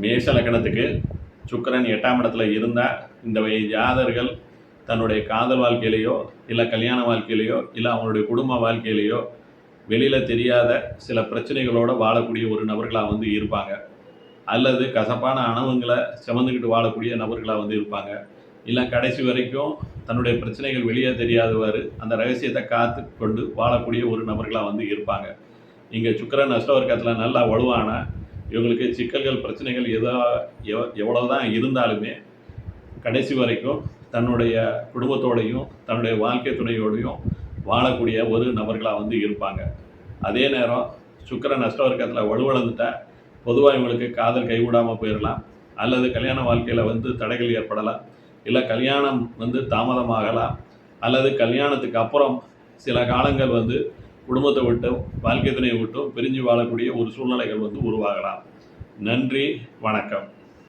மேஷ லக்கணத்துக்கு சுக்கரன் எட்டாம் இடத்துல இருந்தால் இந்த ஜாதர்கள் தன்னுடைய காதல் வாழ்க்கையிலையோ இல்லை கல்யாண வாழ்க்கையிலையோ இல்லை அவங்களுடைய குடும்ப வாழ்க்கையிலையோ வெளியில் தெரியாத சில பிரச்சனைகளோடு வாழக்கூடிய ஒரு நபர்களாக வந்து இருப்பாங்க. அல்லது கசப்பான அணவுங்களை சுமந்துக்கிட்டு வாழக்கூடிய நபர்களாக வந்து இருப்பாங்க. இல்லை கடைசி வரைக்கும் தன்னுடைய பிரச்சனைகள் வெளியே தெரியாதவாறு அந்த ரகசியத்தை காத்து கொண்டு வாழக்கூடிய ஒரு நபர்களாக வந்து இருப்பாங்க. இங்கே சுக்கரன் அஷ்டவர்க்கத்தில் நல்லா வலுவான இவங்களுக்கு சிக்கல்கள் பிரச்சனைகள் எதோ எவ் எவ்வளோ தான் இருந்தாலுமே கடைசி வரைக்கும் தன்னுடைய குடும்பத்தோடையும் தன்னுடைய வாழ்க்கை துணையோடையும் வாழக்கூடிய ஒரு நபர்களாக வந்து இருப்பாங்க. அதே நேரம் சுக்கிரன் அஷ்டவர்க்கத்தில் வலுவளந்துட்டா பொதுவாக இவங்களுக்கு காதல் கைவிடாமல் போயிடலாம் அல்லது கல்யாண வாழ்க்கையில் வந்து தடைகள் ஏற்படலாம். இல்லை கல்யாணம் வந்து தாமதமாகலாம். அல்லது கல்யாணத்துக்கு அப்புறம் சில காலங்கள் வந்து குடும்பத்தை விட்டும் வாழ்க்கை துணையை விட்டும் பிரிஞ்சு வாழக்கூடிய ஒரு சூழ்நிலைகள் வந்து உருவாகலாம். நன்றி வணக்கம்.